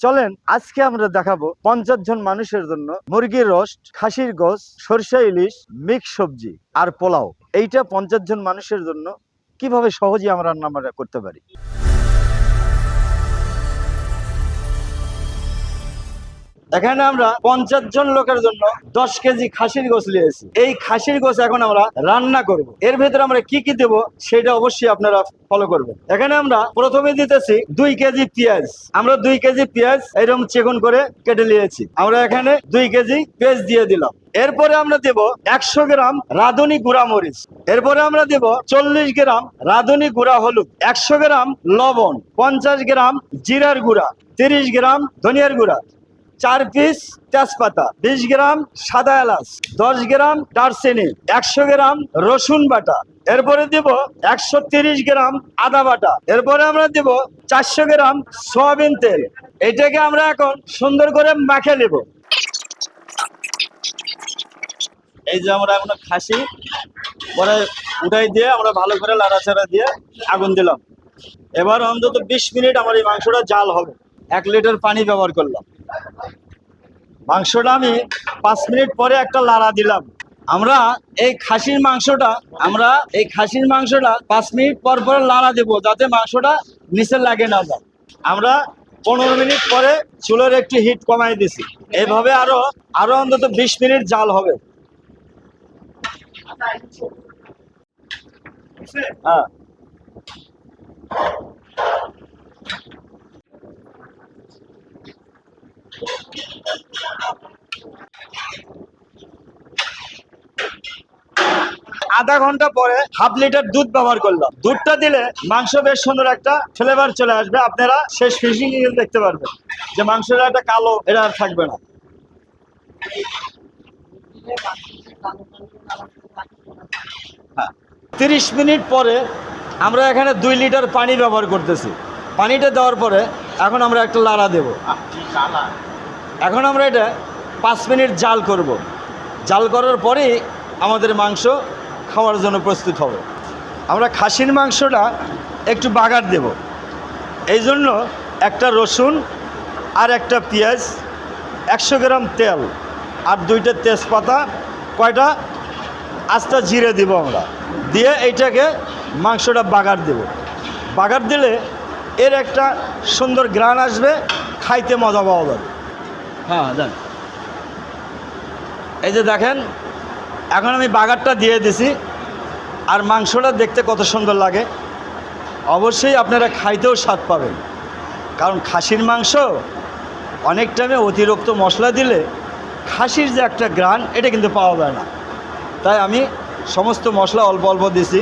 চলেন, আজকে আমরা দেখাবো পঞ্চাশ জন মানুষের জন্য মুরগির রোস্ট, খাসির গোস সরষে ইলিশ, মিক্স সবজি আর পোলাও। এইটা পঞ্চাশ জন মানুষের জন্য কীভাবে সহজে আমরা রান্না করতে পারি? এখানে আমরা পঞ্চাশ জন লোকের জন্য দশ কেজি খাসির গোস নিয়েছি এই খাসির গোস এখন আমরা রান্না করব। এর ভেতরে আমরা কি কি দেব সেটা অবশ্যই আপনারা ফলো করবেন। এখানে আমরা প্রথমে দিতেছি দুই কেজি পেঁয়াজ। আমরা দুই কেজি পেঁয়াজ এরকম চেকন করে কেটে নিয়েছি। আমরা এখানে দুই কেজি পেঁয়াজ দিয়ে দিলাম। এরপরে আমরা দেব একশো গ্রাম রাঁধুনি গুঁড়া মরিচ। এরপরে আমরা দেব চল্লিশ গ্রাম রাঁধুনি গুঁড়া হলুদ। একশো গ্রাম লবণ। পঞ্চাশ গ্রাম জিরার গুঁড়া। তিরিশ গ্রাম ধনিয়ার গুঁড়া। চার পিস তেজপাতা, বিশ গ্রাম সাদা এলাচ, দশ গ্রাম দারচিনি, একশো গ্রাম রসুন বাটা। এরপরে দিব একশো তিরিশ গ্রাম আদা বাটা। এরপরে আমরা দিব চারশো গ্রাম সয়াবিন তেল। এটাকে আমরা এখন সুন্দর করে মাখে নেব। এই যে আমরা এখন খাসি, পরে উঠাই দিয়ে আমরা ভালো করে লাড়াচাড়া দিয়ে আগুন দিলাম। এবার অন্তত বিশ মিনিট আমার এই মাংসটা জাল হবে। এক লিটার পানি ব্যবহার করলাম। মাংসটা আমি পাঁচ মিনিট পরে একটা লাড়া দিলাম। আমরা এই খাসির মাংসটা, আমরা এই খাসির মাংসটা পাঁচ মিনিট পর পর লাড়া দেবো যাতে মাংসটা নিচে লাগে না যায়। আমরা পনেরো মিনিট পরে চুলের একটু হিট কমাই দিছি। এইভাবে আরও আরও অন্তত বিশ মিনিট জাল হবে। হ্যাঁ। আধা ঘণ্টা পরে হাফ লিটার দুধ ব্যবহার করলাম। দুধটা দিলে মাংস বেশ সুন্দর একটা ফ্লেভার চলে আসবে। আপনারা শেষ ফিশিং দেখতে পারবেন যে মাংসটা একটা কালো এটা আর থাকবে না। হ্যাঁ। তিরিশ মিনিট পরে আমরা এখানে দুই লিটার পানি ব্যবহার করতেছি। পানিটা দেওয়ার পরে এখন আমরা একটা লাড়া দেব। এখন আমরা এটা পাঁচ মিনিট জাল করব। জাল করার পরেই আমাদের মাংস খাওয়ার জন্য প্রস্তুত হবে। আমরা খাসির মাংসটা একটু বাগার দেব। এই জন্য একটা রসুন আর একটা পেঁয়াজ একশো গ্রাম তেল আর দুইটা তেজপাতা কয়টা? আস্তা জিরে দিব আমরা। দিয়ে এইটাকে মাংসটা বাগার দেব। বাগার দিলে এর একটা সুন্দর গ্রান আসবে খাইতে মজা পাওয়া যাবে। হ্যাঁ দেন এই যে দেখেন এখন আমি বাগারটা দিয়ে দিছি। আর মাংসটা দেখতে কত সুন্দর লাগে। অবশ্যই আপনারা খাইতেও স্বাদ পাবেন। কারণ খাসির মাংস অনেক টাইমে অতিরিক্ত মশলা দিলে খাসির যে একটা গ্রান, এটা কিন্তু পাওয়া যায় না। তাই আমি সমস্ত মশলা অল্প অল্প দিছি।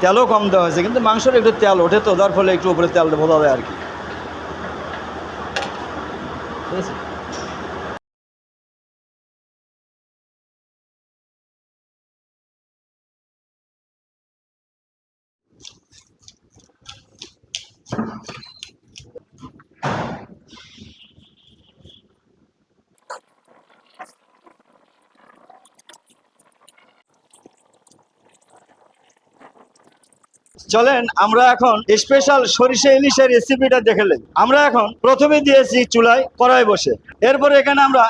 তেলও কম দেওয়া হয়েছে, কিন্তু মাংসের একটু তেল ওঠে তো, যার ফলে একটু উপরে তেল বোঝা যায় আর কি। ঠিক আছে চলেন, আমরা এখন স্পেশাল সরিষা ইলিশের রেসিপিটা দেখেলেন আমরা এখন প্রথমে দিয়েছি চুলায় কড়াই বসে। এরপরে এখানে আমরা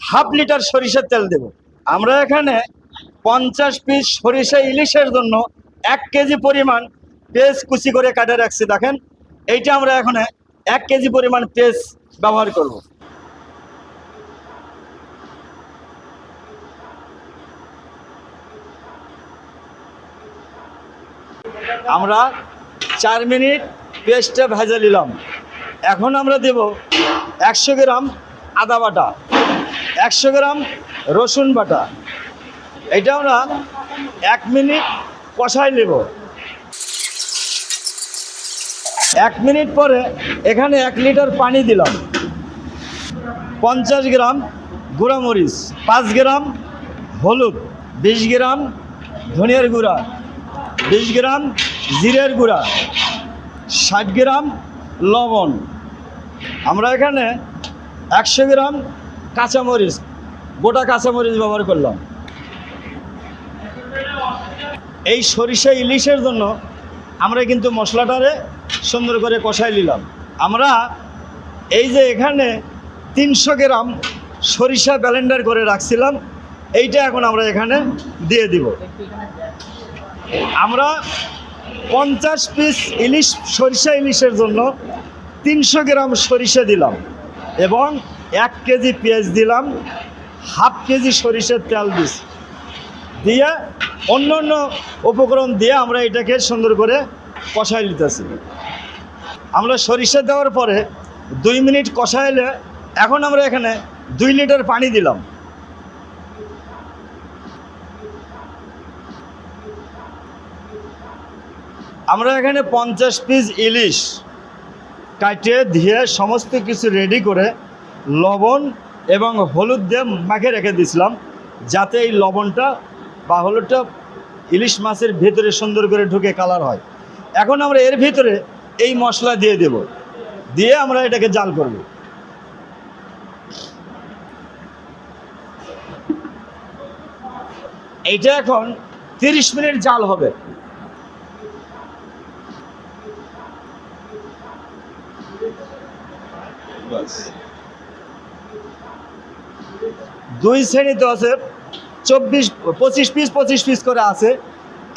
হাফ লিটার সরিষার তেল দেব। আমরা এখানে পঞ্চাশ পিস সরিষা ইলিশের জন্য এক কেজি পরিমাণ পেঁয়াজ কুচি করে কাটে রাখছি। দেখেন, এইটা আমরা এখানে এক কেজি পরিমাণ পেঁয়াজ ব্যবহার করব। আমরা চার মিনিট পেস্টটা ভেজে নিলাম। এখন আমরা দেব একশো গ্রাম আদা বাটা, একশো গ্রাম রসুন বাটা। এটা আমরা এক মিনিট কষাই নেব। এক মিনিট পরে এখানে এক লিটার পানি দিলাম। পঞ্চাশ গ্রাম গুঁড়ামরিচ, পাঁচ গ্রাম হলুদ, বিশ গ্রাম ধনিয়ার গুঁড়া, বিশ গ্রাম জিরের গুঁড়া, ষাট গ্রাম লবণ। আমরা এখানে একশো গ্রাম কাঁচামরিচ, গোটা কাঁচামরিচ ব্যবহার করলাম। এই সরিষা ইলিশের জন্য আমরা কিন্তু মশলাটারে সুন্দর করে কষাই নিলাম। আমরা এই যে এখানে তিনশো গ্রাম সরিষা ব্যালেন্ডার করে রাখছিলাম, এইটা এখন আমরা এখানে দিয়ে দিব। আমরা পঞ্চাশ পিস ইলিশ, সরিষা ইলিশের জন্য তিনশো গ্রাম সরিষা দিলাম এবং এক কেজি পেঁয়াজ দিলাম, হাফ কেজি সরিষার তেল দিছি। দিয়ে অন্য অন্য উপকরণ দিয়ে আমরা এটাকে সুন্দর করে কষাই নিতেছি। আমরা সরিষা দেওয়ার পরে দুই মিনিট কষাইলে এখন আমরা এখানে দুই লিটার পানি দিলাম। আমরা এখানে পঞ্চাশ পিস ইলিশ কাটিয়ে দিয়ে সমস্ত কিছু রেডি করে লবণ এবং হলুদ দিয়ে মাখে রেখে দিয়েছিলাম, যাতে এই লবণটা বা হলুদটা ইলিশ মাছের ভেতরে সুন্দর করে ঢুকে কালার হয়। এখন আমরা এর ভিতরে এই মশলা দিয়ে দেব। দিয়ে আমরা এটাকে জাল করব। এইটা এখন তিরিশ মিনিট জাল হবে। দুই শ্রেণীতে আছে, চব্বিশ, পঁচিশ পিস পঁচিশ পিস করে আছে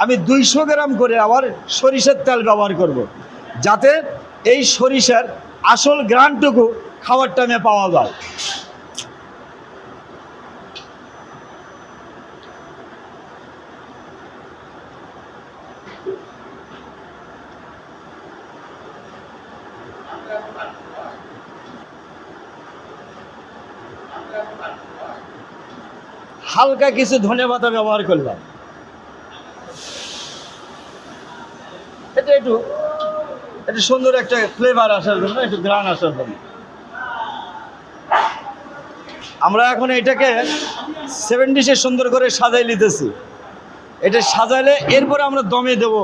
আমি দুইশো গ্রাম করে আবার সরিষার তেল ব্যবহার করব। যাতে এই সরিষার আসল গ্রানটুকু খাবারটা টাইমে পাওয়া যায় হালকা কিছু ধনে পাতা ব্যবহার করলাম। এটা একটু একটু সুন্দর একটা ফ্লেভার আসার জন্য, একটু গ্রান আসার জন্য। আমরা এখন এটাকে সেভেন ডিশে সুন্দর করে সাজাই নিতেছি। এটা সাজাইলে এরপরে আমরা দমে দেব।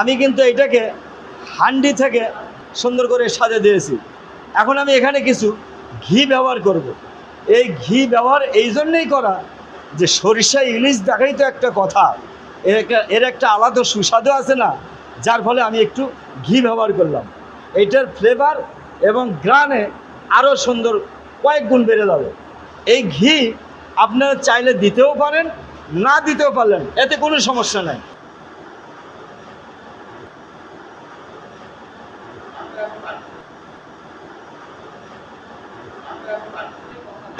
আমি কিন্তু এটাকে হান্ডি থেকে সুন্দর করে সাজে দিয়েছি। এখন আমি এখানে কিছু ঘি ব্যবহার করব। এই ঘি ব্যবহার এই জন্যেই করা যে সরিষা ইলিশ দেখাই তো একটা কথা। এর একটা এর একটা আলাদা সুস্বাদু আছে না, যার ফলে আমি একটু ঘি ব্যবহার করলাম। এইটার ফ্লেভার এবং গ্রানে আরও সুন্দর কয়েক গুণ বেড়ে যাবে। এই ঘি আপনারা চাইলে দিতেও পারেন, না দিতেও পারলেন, এতে কোনো সমস্যা নাই।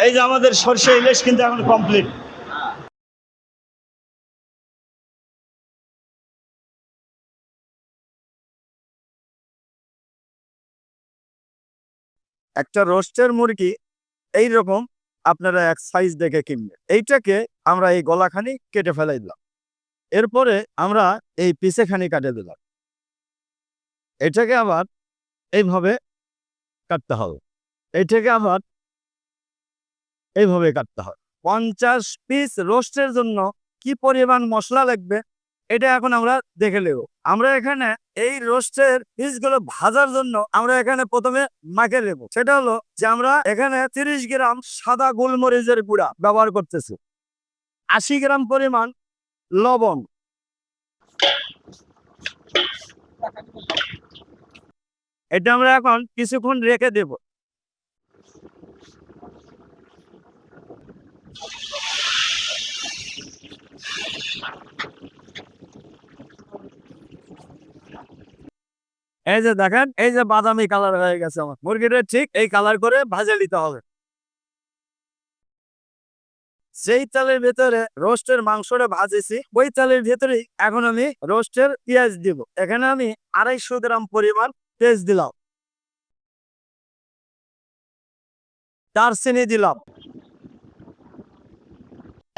এই যে আমাদের সর্ষে ইলিশ কিন্তু এখন কমপ্লিট একটা রোস্টের মুরগি এই রকম আপনারা এক সাইজ দেখে কিনবেন। এইটাকে আমরা এই গলাখানি কেটে ফেলাই দিলাম। এরপরে আমরা এই পিসেখানি কাটে দিলাম। এটাকে আবার এইভাবে কাটতে হবে। এইটাকে আবার এইভাবে কাটতে হয়। পঞ্চাশ পিস রোস্টের জন্য কি পরিমাণ মশলা লাগবে, এটা এখন আমরা দেখে নেব। আমরা এখানে এই রোস্টের পিসগুলো ভাজার জন্য আমরা এখানে প্রথমে মাখে নেব। সেটা হলো যে আমরা এখানে তিরিশ গ্রাম সাদা গোলমরিচের গুঁড়া ব্যবহার করতেছি। আশি গ্রাম পরিমাণ লবণ। এটা আমরা এখন কিছুক্ষণ রেখে দেব। এই যে দেখেন, এই যে বাদামি কালার হয়ে গেছে আমার। মুরগিটা ঠিক এই কালার করে ভাজে নিতে হবে। যেই চালের ভেতরে রোস্টের মাংসটা ভাজেছি, ওই চালের ভেতরে এখন আমি রোস্টের পেঁয়াজ দিব। এখানে আমি আড়াইশো গ্রাম পরিমাণ পেঁয়াজ দিলাম। দারচিনি দিলাম।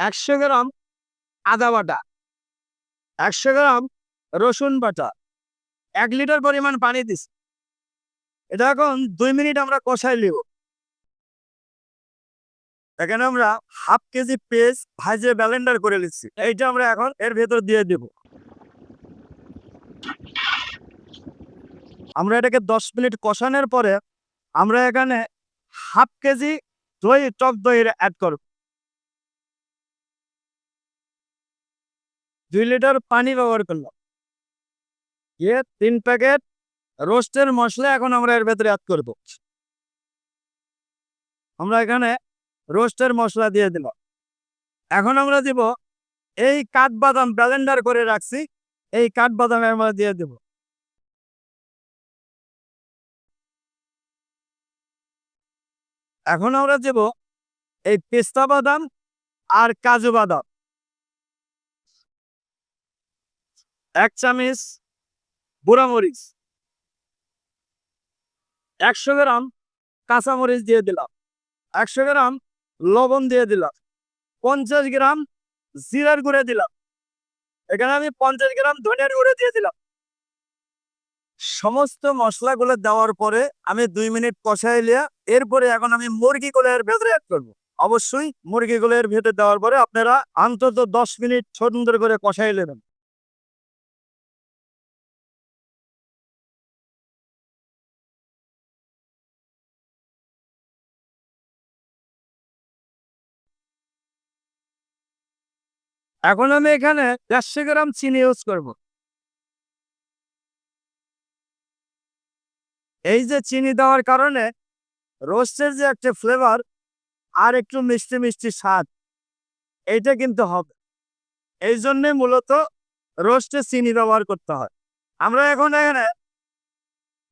একশো গ্রাম আদা বাটা। একশো গ্রাম রসুন বাটা। এক লিটার পরিমাণ পানি দিস এটা এখন দুই মিনিট আমরা কষাই নিব। এখানে আমরা হাফ কেজি পেঁয়াজ ভাজে ব্যালেন্ডার করে নিচ্ছি। এইটা আমরা এখন এর ভেতর দিয়ে দেব। আমরা এটাকে দশ মিনিট কষানোর পরে আমরা এখানে হাফ কেজি দই, টক দই অ্যাড করব। দুই লিটার পানি ব্যবহার করলাম। দিয়ে তিন প্যাকেট রোস্টের মশলা এখন আমরা এর ভেতরে অ্যাড করব। আমরা এখানে রোস্টের মশলা দিয়ে দিলাম। এখন আমরা দিব এই কাঠবাদাম ব্লেন্ডার করে রাখছি, এই কাঠবাদাম আমরা দিয়ে দেব। এখন আমরা দেব এই পেস্তা বাদাম আর কাজু বাদাম। এক চামচ বুড়ামরিচ একশো গ্রাম কাঁচামরিচ দিয়ে দিলাম। একশো গ্রাম লবণ দিয়ে দিলাম। পঞ্চাশ গ্রাম জিরার গুঁড়ে দিলাম। এখানে আমি পঞ্চাশ গ্রাম ধনিয়ার গুঁড়ে দিয়ে দিলাম। সমস্ত মশলাগুলো দেওয়ার পরে আমি দুই মিনিট কষাই লিয়া এরপরে এখন আমি মুরগিগুলো এর ভেতরে অ্যাড করব। অবশ্যই মুরগিগুলো এর ভেতরে দেওয়ার পরে আপনারা অন্তত দশ মিনিট সুন্দর করে কষাই নেবেন। এখন আমি এখানে চারশো গ্রাম চিনি ইউজ করব। এই যে চিনি দেওয়ার কারণে রোস্টের যে একটা ফ্লেভার আর একটু মিষ্টি মিষ্টি স্বাদ, এইটা কিন্তু হবে। এই জন্যে মূলত রোস্টে চিনি ব্যবহার করতে হয়। আমরা এখন এখানে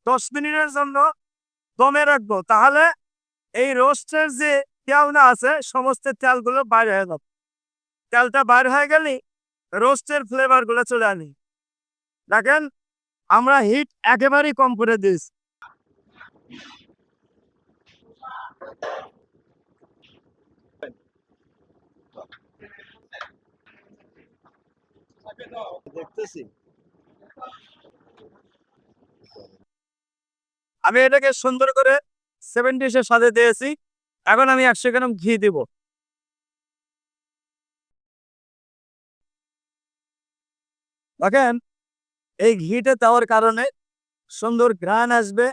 দশ মিনিটের জন্য দমে রাখব। তাহলে এই রোস্টের যে তেলটা আছে, সমস্ত তেলগুলো বাইরে হয়ে যাবে। তেলটা বাইর হয়ে গেলেই রোস্টের ফ্লেভারগুলো চলে আনি। দেখেন আমরা হিট একেবারেই কম করে দিস দেখতেছি। আমি এটাকে সুন্দর করে সেভেন্টিসের সাথে দিয়েছি। এখন আমি একশো গ্রাম ঘি দিব। দেখেন, এই ঘিটা দেওয়ার কারণে সুন্দর ঘ্রাণ আসবে,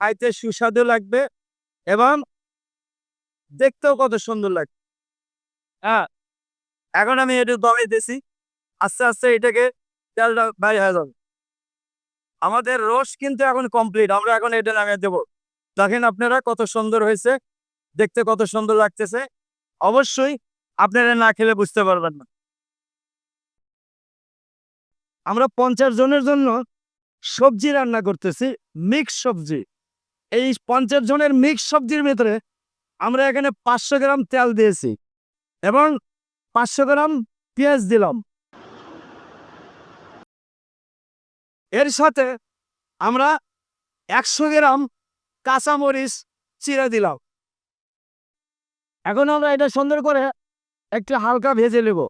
খাইতে সুস্বাদু লাগবে এবং দেখতেও কত সুন্দর লাগবে। হ্যাঁ এখন আমি এটা দমে দিছি, আস্তে আস্তে এটাকে তেলটা বাইরে হয়ে যাবে। আমাদের রস কিন্তু এখন কমপ্লিট আমরা এখন এটা নামিয়ে দেবো। দেখেন আপনারা কত সুন্দর হয়েছে, দেখতে কত সুন্দর লাগতেছে। অবশ্যই আপনারা না খেলে বুঝতে পারবেন না। আমরা পঞ্চাশ জনের জন্য সবজি রান্না করতেছি মিক্স সবজি। এই পঞ্চাশ জনের মিক্স সবজির ভিতরে আমরা এখানে পাঁচশো গ্রাম তেল দিয়েছি এবং পাঁচশো গ্রাম পেঁয়াজ দিলাম। এর সাথে আমরা একশো গ্রাম কাঁচামরিচ চিরা দিলাম। এখন আমরা এটা সুন্দর করে একটু হালকা ভেজে নেব।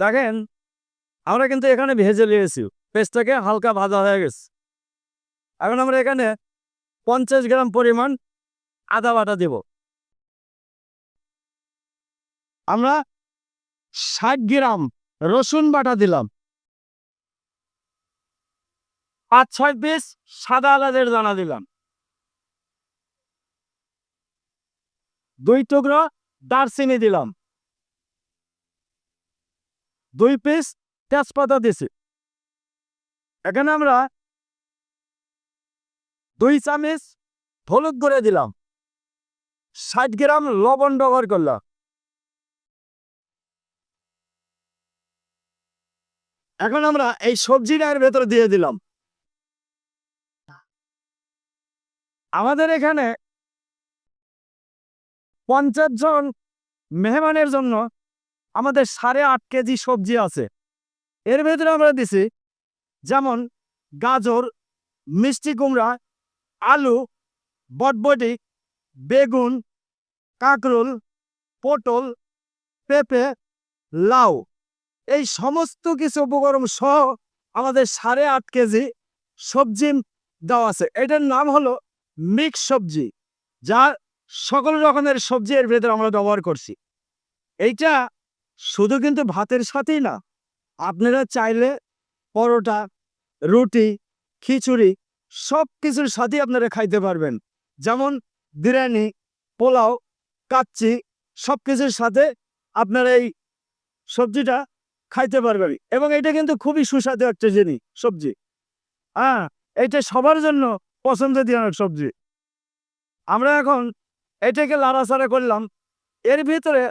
দেখেন, আমরা কিন্তু এখানে ভেজে নিয়েছি। পেস্টটাকে হালকা ভাজা হয়ে গেছে। এখন আমরা এখানে পঞ্চাশ গ্রাম পরিমাণ আদা বাটা দেব। আমরা ষাট গ্রাম রসুন বাটা দিলাম। পাঁচ, ছয় পিস সাদা আলাদের দানা দিলাম। দুই টুকরো দারচিনি দিলাম। দুই পিস তেজপাতা দিছি। এখানে আমরা দুই চামচ হলুদ করে দিলাম। ষাট গ্রাম লবণ ব্যবহার করলাম। এখন আমরা এই সবজিটা এর ভেতরে দিয়ে দিলাম। আমাদের এখানে পঞ্চাশ জন মেহমানের জন্য আমাদের সাড়ে আট কেজি সবজি আছে। এর ভেতরে আমরা দিছি যেমন গাজর, মিষ্টি কুমড়া, আলু, বটবটি, বেগুন, কাঁকরোল, পটল, পেঁপে, লাউ। এই সমস্ত কিছু উপকরণ সহ আমাদের সাড়ে আট কেজি সবজি দেওয়া আছে। এটার নাম হলো মিক্স সবজি, যা সকল রকমের সবজি এর ভেতরে আমরা ব্যবহার করছি। এইটা শুধু কিন্তু ভাতের সাথেই না, আপনারা চাইলে পরোটা, রুটি, খিচুড়ি সব কিছুর সাথে আপনারা খাইতে পারবেন। যেমন বিরিয়ানি, পোলাও, কাচ্চি সব কিছুর সাথে আপনারা এই সবজিটা খাইতে পারবেন। এবং এটা কিন্তু খুবই সুস্বাদু একটা জিনিস, সবজি। হ্যাঁ এটা সবার জন্য পছন্দের সবজি। আমরা এখন এটাকে লাড়াচাড়া করলাম। এর ভিতরে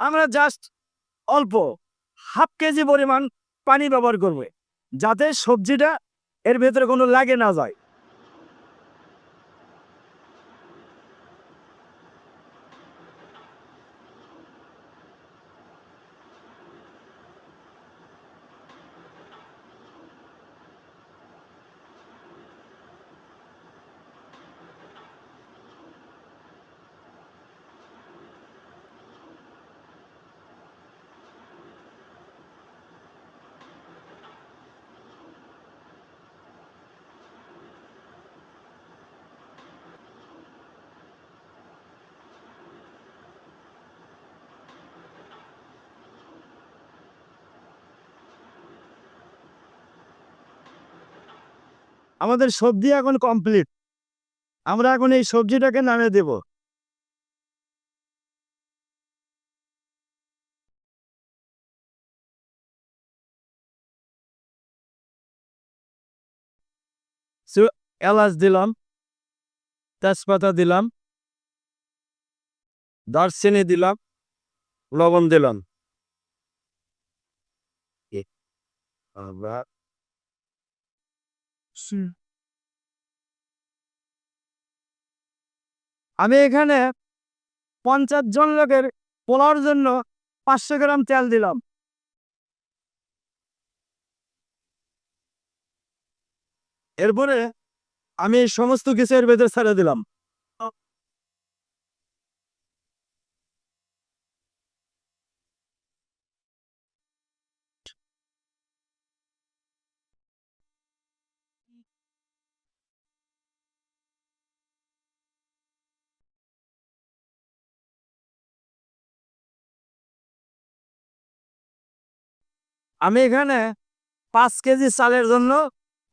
আমরা জাস্ট অল্প হাফ কেজি পরিমাণ পানি ব্যবহার করবে, যাতে সবজিটা এর ভেতরে কোনো লাগে না যায়। আমাদের সবজি এখন কমপ্লিট আমরা এখন এই সবজিটাকে নামিয়ে দেব। এলাচ দিলাম, তেজপাতা দিলাম, দারচিনি দিলাম, লবণ দিলাম। আবার আমি এখানে পঞ্চাশ জন লোকের পোলার জন্য পাঁচশো গ্রাম তেল দিলাম। এরপরে আমি সমস্ত কিছু এর ভেতরে ছেড়ে দিলাম। আমি এখানে পাঁচ কেজি চালের জন্য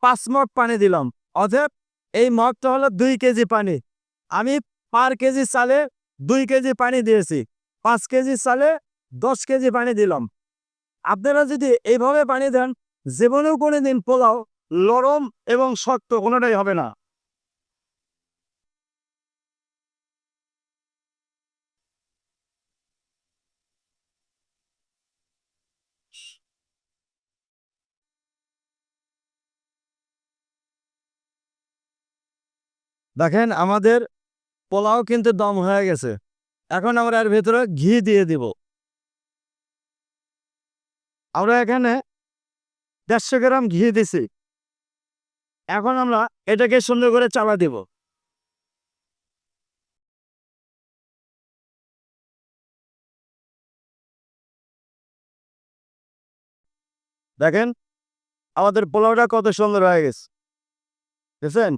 পাঁচ মগ পানি দিলাম। অতএব এই মগটা হলো দুই কেজি পানি। আমি পার কেজি চালে দুই কেজি পানি দিয়েছি। পাঁচ কেজি চালে দশ কেজি পানি দিলাম। আপনারা যদি এইভাবে পানি দেন, জীবনেও কোনো দিন পোলাও নরম এবং শক্ত কোনোটাই হবে না। দেখেন আমাদের পোলাও কিন্তু দম হয়ে গেছে। এখন আমরা এর ভেতরে ঘি দিয়ে দিব। আমরা এখানে দেড়শো গ্রাম ঘি দিছি। এখন আমরা এটাকে সুন্দর করে চালা দিব। দেখেন, আমাদের পোলাওটা কত সুন্দর হয়ে গেছে। দেখছেন?